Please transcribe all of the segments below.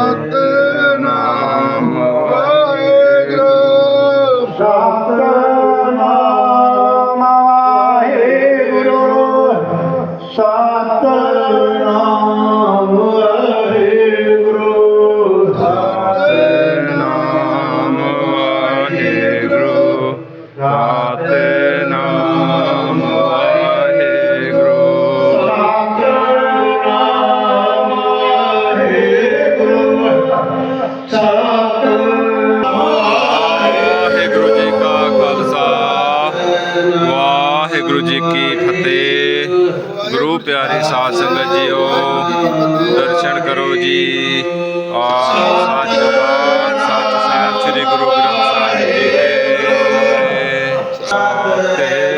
Father. Waheguru ji ਕੀ ਫਤਿਹ। ਗੁਰੂ ਪਿਆਰੇ ਸਾਧ ਸੰਗਤ ਜੀਓ, ਦਰਸ਼ਨ ਕਰੋ ਜੀ। ਆ ਸੱਚ ਸੱਚ ਸਾਹਿਬ, ਸ੍ਰੀ ਗੁਰੂ ਗ੍ਰੰਥ ਸਾਹਿਬ ਜੀ ਦੇ।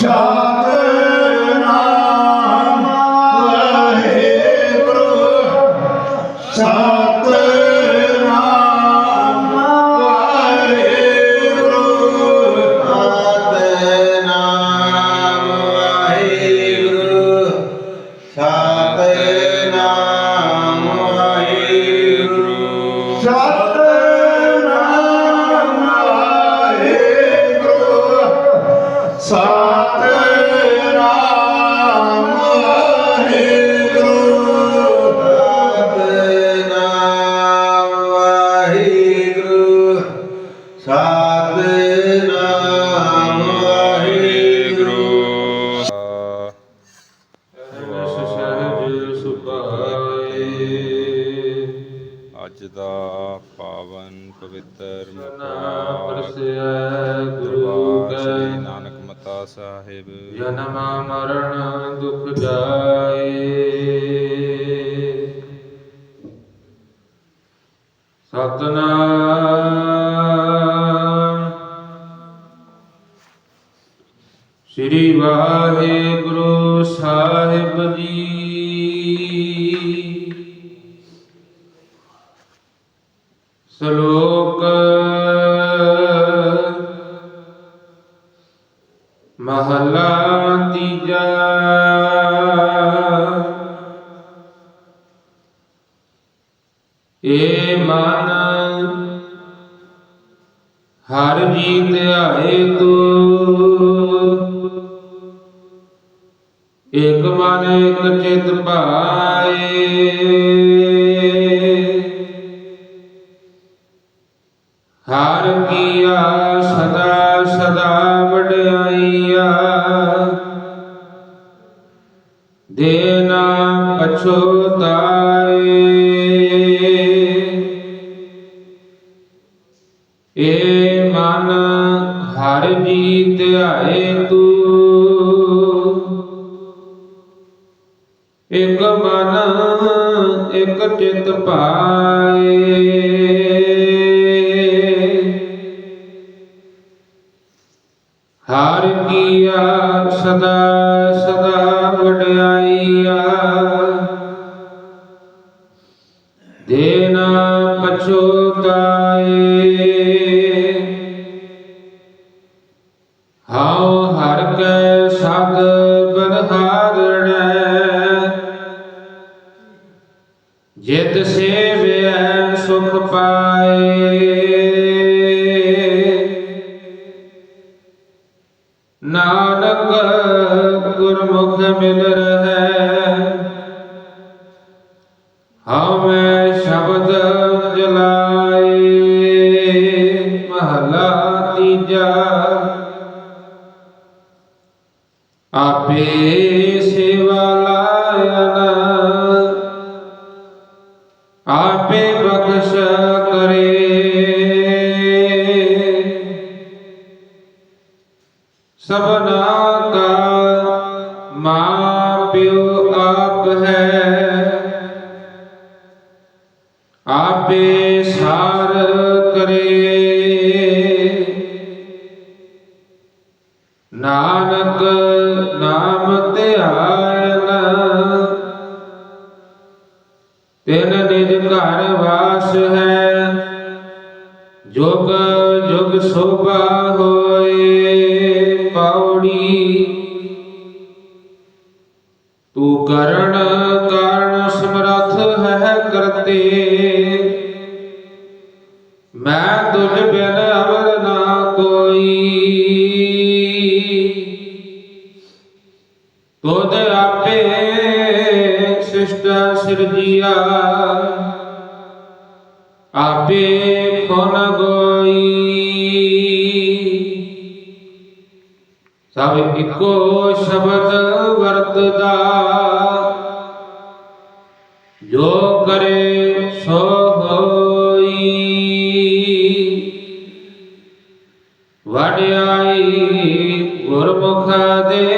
সব ਦਾ ਪਾਵਨ ਪਵਿੱਤਰ ਗੁਰੂ ਕੈ। ਨਾਨਕ ਮਤਾ ਸਾਹਿਬ। ਜਨਮ ਮਰਨ ਦੁਖ ਜਾਏ। ਸਤਨਾਮ। ਸ੍ਰੀ ਵਾਹਿਗੁਰੂ ਸਾਹਿਬ ਜੀ। ਮਹਲਾ ਤੀਜਾ। ਏ ਮਨ ਹਰ ਜੀ ਧਿਆਏ ਤੂੰ। ਇਕ ਮਨ ਇਕ ਚਿਤ ਭਾਏ ਦੇਨਾ ਪਛੋਤਾਏ ਏ ਮਨ ਹਰ ਜੀ ਧਿਆਏ ਤੂੰ। ਇਕ ਮਨ ਇਕ ਚਿਤ ਪਾਏ। ਦੇਨਾ ਪਛੋਤਾਏ। ਹਉ ਹਰ ਕੈ ਸਦ ਬਨਹਾਰਣੈ ਜਿਤ ਸੇਵਿਐ ਸੁਖ ਪਾਏ। ਆਪੇ ਸੇਵਾ ਲਾਇਨ। ਆਪੇ ਬਖਸ਼ ਕਰੇ। ਸਭਨਾ ਕਾ ਮਾਂ ਪਿਓ ਆਪ ਹੈ। ਆਪੇ ਨਾਨਕ ਨਾਮ ਧਿਆਨ। ਤਿਨ ਨਿਜ ਘਰ ਵਾਸ ਹੈ, ਜੁਗ ਜੁਗ ਸੋਭਾ ਹੋਏ ਪਾਉੜੀ ਤੂੰ ਕਰਨ ਸਿਰਜੀਆ ਆਪੇ ਖੁਨ ਗੋਈ। ਸਭ ਇੱਕੋ ਸ਼ਬਦ ਵਰਤਦਾ। ਜੋ ਕਰੇ ਸੋ ਹੋਈ। ਵਡਿਆਈ ਗੁਰਮੁਖ ਦੇ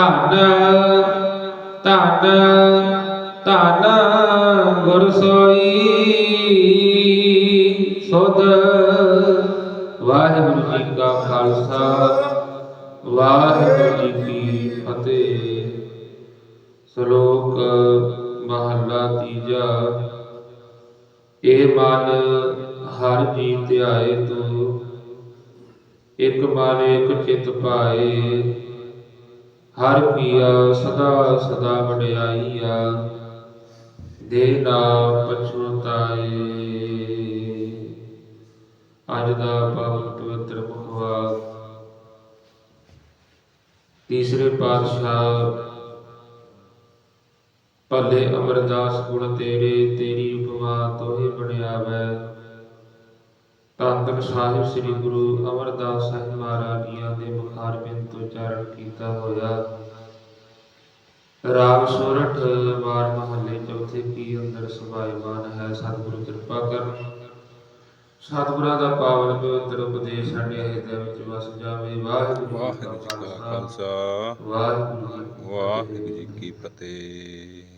ਧਨ ਧਨ ਧਨ ਗੁਰ ਸੋਈ। ਸੁਧ ਵਾਹਿਗੁਰੂ ਜੀ ਕਾ ਖਾਲਸਾ, ਵਾਹਿਗੁਰੂ ਜੀ ਕੀ ਫਤਿਹ। ਸ਼ਲੋਕ ਮਹਲਾ ਤੀਜਾ। ਇਹ ਮਨ ਹਰ ਜੀ ਧਿਆਏ ਤੂੰ, ਇਕ ਮਨ ਇਕ ਚਿਤ ਪਾਏ। ਹਰ ਕੀਆ ਸਦਾ ਸਦਾ ਵਡਿਆਈਆ, ਦੇ ਨਾਮ ਪਛੁਤਾਏ ਅੱਜ ਦਾ ਪਾਵਨ ਪਵਿੱਤਰ ਮੁਖਵਾਕ ਤੀਸਰੇ ਪਾਤਸ਼ਾਹ, ਭਲੇ ਅਮਰਦਾਸ ਗੁਣ ਤੇਰੇ, ਤੇਰੀ ਉਪਮਾ ਤੋਹੇ ਬਣਿਆਵੈ। ਧੰਨ ਸਾਹਿਬ ਸ੍ਰੀ ਗੁਰੂ ਅਮਰਦਾਸ ਸਾਹਿਬ ਮਹਾਰਾਜ ਜੀਆਂ ਦੇ ਮੁਖਾਰ ਬਿੰਦ ਤੋਂ ਉਚਾਰਨ ਕੀਤਾ ਹੋਇਆ। ਰਾਗ ਸੋਰਠ ਵਾਰ ਮਹੱਲੇ ਚੌਥੇ ਕੀ ਅੰਦਰ ਸਭਾਇਮਾਨ ਹੈ। ਸਤਿਗੁਰੂ ਕਿਰਪਾ ਕਰਨ। ਸਤਿਗੁਰਾਂ ਦਾ ਪਾਵਨ ਪਵਿੱਤਰ ਉਪਦੇਸ਼ ਸਾਡੇ ਹਿਰਦੇ ਵਿੱਚ ਵਸ ਜਾਵੇ। ਵਾਹਿਗੁਰੂ ਜੀ ਕਾ ਵਾਹਿਗੁਰੂ ਜੀ ਕਾ ਖਾਲਸਾ। ਵਾਹਿਗੁਰੂ ਜੀ ਕੀ ਫਤਿਹ।